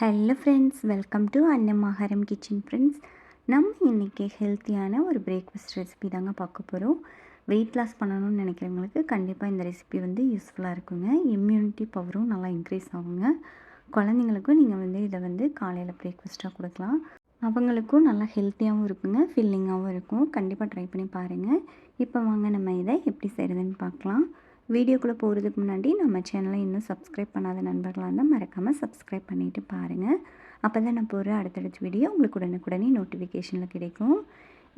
Hello friends welcome to Annamakaram kitchen friends நம்ம இன்றைக்கி ஹெல்த்தியான ஒரு பிரேக்ஃபாஸ்ட் ரெசிபி தாங்க பார்க்க போகிறோம் வெயிட் லாஸ் பண்ணணும்னு நினைக்கிறவங்களுக்கு கண்டிப்பாக இந்த ரெசிபி வந்து யூஸ்ஃபுல்லாக இருக்குங்க. இம்யூனிட்டி பவரும் நல்லா இன்க்ரீஸ் ஆகுங்க. குழந்தைங்களுக்கும் நீங்கள் வந்து இதை வந்து காலையில் பிரேக்ஃபாஸ்ட்டாக கொடுக்கலாம். அவங்களுக்கும் நல்லா ஹெல்த்தியாகவும் இருக்குங்க ஃபில்லிங்காகவும் இருக்கும். கண்டிப்பாக ட்ரை பண்ணி பாருங்கள் இப்போ வாங்க நம்ம இதை எப்படி செய்கிறதுன்னு பார்க்கலாம். வீடியோக்குள்ளே போகிறதுக்கு முன்னாடி நம்ம சேனலை இன்னும் சப்ஸ்கிரைப் பண்ணாத நண்பர்களாக இருந்தால் மறக்காமல் சப்ஸ்கிரைப் பண்ணிவிட்டு பாருங்கள் அப்போ தான் நான் போகிற அடுத்தடுத்த வீடியோ உங்களுக்கு உடனுக்குடனே நோட்டிஃபிகேஷனில் கிடைக்கும்.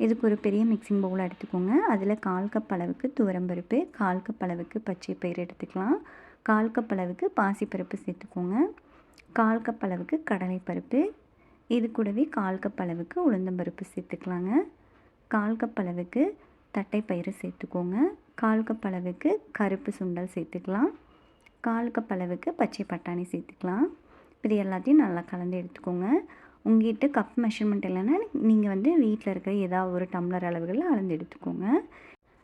இதுக்கு ஒரு பெரிய மிக்சிங் பவுல் எடுத்துக்கோங்க. அதில் கால் கப் அளவுக்கு துவரம்பருப்பு கால் கப் அளவுக்கு பச்சை பயிர் எடுத்துக்கலாம். கால் கப் அளவுக்கு பாசிப்பருப்பு சேர்த்துக்கோங்க. கால் கப் அளவுக்கு கடலைப்பருப்பு இது கூடவே கால் கப் அளவுக்கு உளுந்தம்பருப்பு சேர்த்துக்கலாங்க. கால் கப் அளவுக்கு தட்டைப்பயிறு சேர்த்துக்கோங்க. கால் கப் அளவுக்கு கருப்பு சுண்டல் சேர்த்துக்கலாம். கால் கப் அளவுக்கு பச்சை பட்டாணி சேர்த்துக்கலாம். இது எல்லாத்தையும் நல்லா கலந்து எடுத்துக்கோங்க. உங்ககிட்ட கப் மெஷர்மெண்ட் இல்லைன்னா நீங்கள் வந்து வீட்டில் இருக்கிற ஏதாவது ஒரு டம்ளர் அளவுகளில் அளந்து எடுத்துக்கோங்க.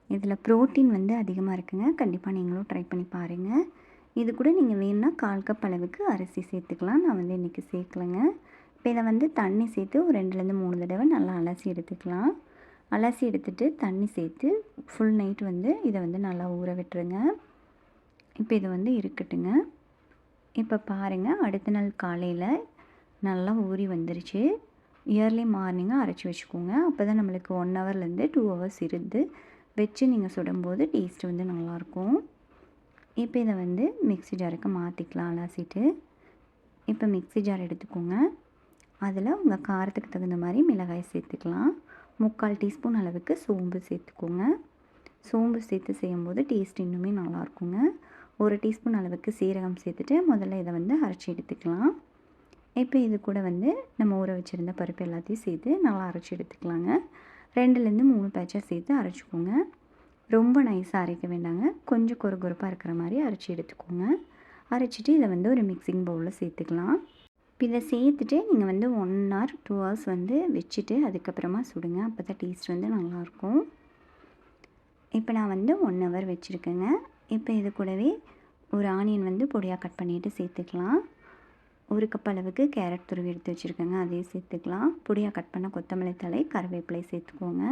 இதில் ப்ரோட்டீன் வந்து அதிகமாக இருக்குங்க. கண்டிப்பாக நீங்களும் ட்ரை பண்ணி பாருங்கள் இது கூட நீங்கள் வேணும்னா கால் கப் அளவுக்கு அரிசி சேர்த்துக்கலாம். நான் வந்து இன்றைக்கி சேர்க்கலைங்க. இப்போ இதை வந்து தண்ணி சேர்த்து ஒரு ரெண்டுலேருந்து மூணு தடவை நல்லா அலசி எடுத்துக்கலாம். அலசி எடுத்துகிட்டு தண்ணி சேர்த்து ஃபுல் நைட் வந்து இதை வந்து நல்லா ஊற விட்டுருங்க. இப்போ இது வந்து இருக்கட்டுங்க. இப்போ பாருங்கள் அடுத்த நாள் காலையில் நல்லா ஊறி வந்துருச்சு. இயர்லி மார்னிங்காக அரைச்சி வச்சுக்கோங்க. அப்போ தான் நம்மளுக்கு ஒன் ஹவர்லேருந்து டூ ஹவர்ஸ் இருந்து வச்சு நீங்கள் சுடும்போது டேஸ்ட் வந்து நல்லாயிருக்கும். இப்போ இதை வந்து மிக்ஸி ஜாருக்கு மாற்றிக்கலாம் அலாசிட்டு. இப்போ மிக்ஸி ஜார் எடுத்துக்கோங்க. அதில் உங்கள் காரத்துக்கு தகுந்த மாதிரி மிளகாய் சேர்த்துக்கலாம். முக்கால் டீஸ்பூன் அளவுக்கு சோம்பு சேர்த்துக்கோங்க. சோம்பு சேர்த்து செய்யும்போது டேஸ்ட் இன்னுமே நல்லாயிருக்குங்க. ஒரு டீஸ்பூன் அளவுக்கு சீரகம் சேர்த்துட்டு முதல்ல இதை வந்து அரைச்சி எடுத்துக்கலாம். இப்போ இது கூட வந்து நம்ம ஊற வச்சுருந்த பருப்பு எல்லாத்தையும் சேர்த்து நல்லா அரைச்சி எடுத்துக்கலாங்க. ரெண்டுலேருந்து மூணு பேட்சாக சேர்த்து அரைச்சிக்கோங்க. ரொம்ப நைஸாக அரைக்க வேண்டாங்க. கொஞ்சம் கொரு கொறுப்பாக இருக்கிற மாதிரி அரைச்சி எடுத்துக்கோங்க. அரைச்சிட்டு இதை வந்து ஒரு மிக்சிங் பவுலில் சேர்த்துக்கலாம். இப்போ இதை சேர்த்துட்டு நீங்கள் வந்து ஒன் ஹவர் டூ ஹவர்ஸ் வந்து வச்சுட்டு அதுக்கப்புறமா சுடுங்க. அப்போ தான் டேஸ்ட் வந்து நல்லாயிருக்கும். இப்போ நான் வந்து ஒன் ஹவர் வச்சுருக்கேங்க. இப்போ இது கூடவே ஒரு ஆனியன் வந்து பொடியாக கட் பண்ணிவிட்டு சேர்த்துக்கலாம். ஒரு கப் அளவுக்கு கேரட் துருவி எடுத்து வச்சுருக்கேங்க. அதையும் சேர்த்துக்கலாம். பொடியாக கட் பண்ண கொத்தமல்லி தலை கருவேப்பிலை சேர்த்துக்கோங்க.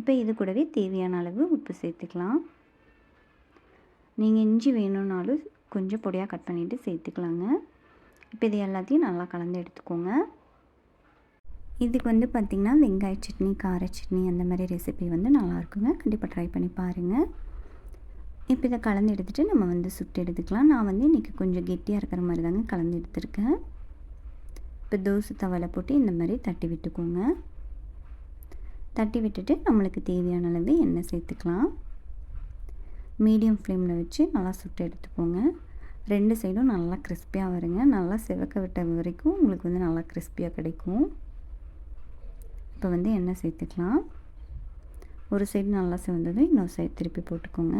இப்போ இது கூடவே தேவையான அளவு உப்பு சேர்த்துக்கலாம். நீங்கள் இஞ்சி வேணும்னாலும் கொஞ்சம் பொடியாக கட் பண்ணிவிட்டு சேர்த்துக்கலாங்க. இப்போ இது எல்லாத்தையும் நல்லா கலந்து எடுத்துக்கோங்க. இதுக்கு வந்து பார்த்திங்கன்னா வெங்காய சட்னி கார சட்னி அந்த மாதிரி ரெசிபி வந்து நல்லாயிருக்குங்க கண்டிப்பாக ட்ரை பண்ணி பாருங்கள் இப்போ இதை கலந்து எடுத்துகிட்டு நம்ம வந்து சுட்டு எடுத்துக்கலாம். நான் வந்து இன்றைக்கி கொஞ்சம் கெட்டியாக இருக்கிற மாதிரி தாங்க கலந்து எடுத்துருக்கேன். இப்போ தோசை தவளை போட்டு இந்த மாதிரி தட்டி விட்டுக்கோங்க. தட்டி விட்டுட்டு நம்மளுக்கு தேவையான அளவு எண்ணெய் சேர்த்துக்கலாம். மீடியம் ஃப்ளேமில் வச்சு நல்லா சுட்டு எடுத்துக்கோங்க. ரெண்டு சைடும் நல்லா கிறிஸ்பியாக வருங்க. நல்லா சிவக்க விட்ட வரைக்கும் உங்களுக்கு வந்து நல்லா கிறிஸ்பியாக கிடைக்கும். இப்போ வந்து எண்ணெய் சேர்த்துக்கலாம். ஒரு சைடு நல்லா சிவந்ததும் இன்னொரு சைடு திருப்பி போட்டுக்கோங்க.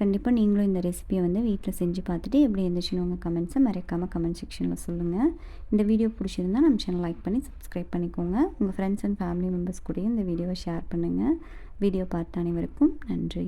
கண்டிப்பாக நீங்களும் இந்த ரெசிபியை வந்து வீட்டில் செஞ்சு பார்த்துட்டு எப்படி இருந்துச்சுன்னு உங்கள் கமெண்ட்ஸை மறைக்காமல் கமெண்ட் செக்ஷனில் சொல்லுங்கள் இந்த வீடியோ பிடிச்சிருந்தால் நம்ம சேனல் லைக் பண்ணி சப்ஸ்கிரைப் பண்ணிக்கோங்க. உங்கள் ஃப்ரெண்ட்ஸ் அண்ட் ஃபேமிலி மெம்பர்ஸ் கூடயும் இந்த வீடியோவை ஷேர் பண்ணுங்கள் வீடியோ பார்த்த அனைவருக்கும் நன்றி.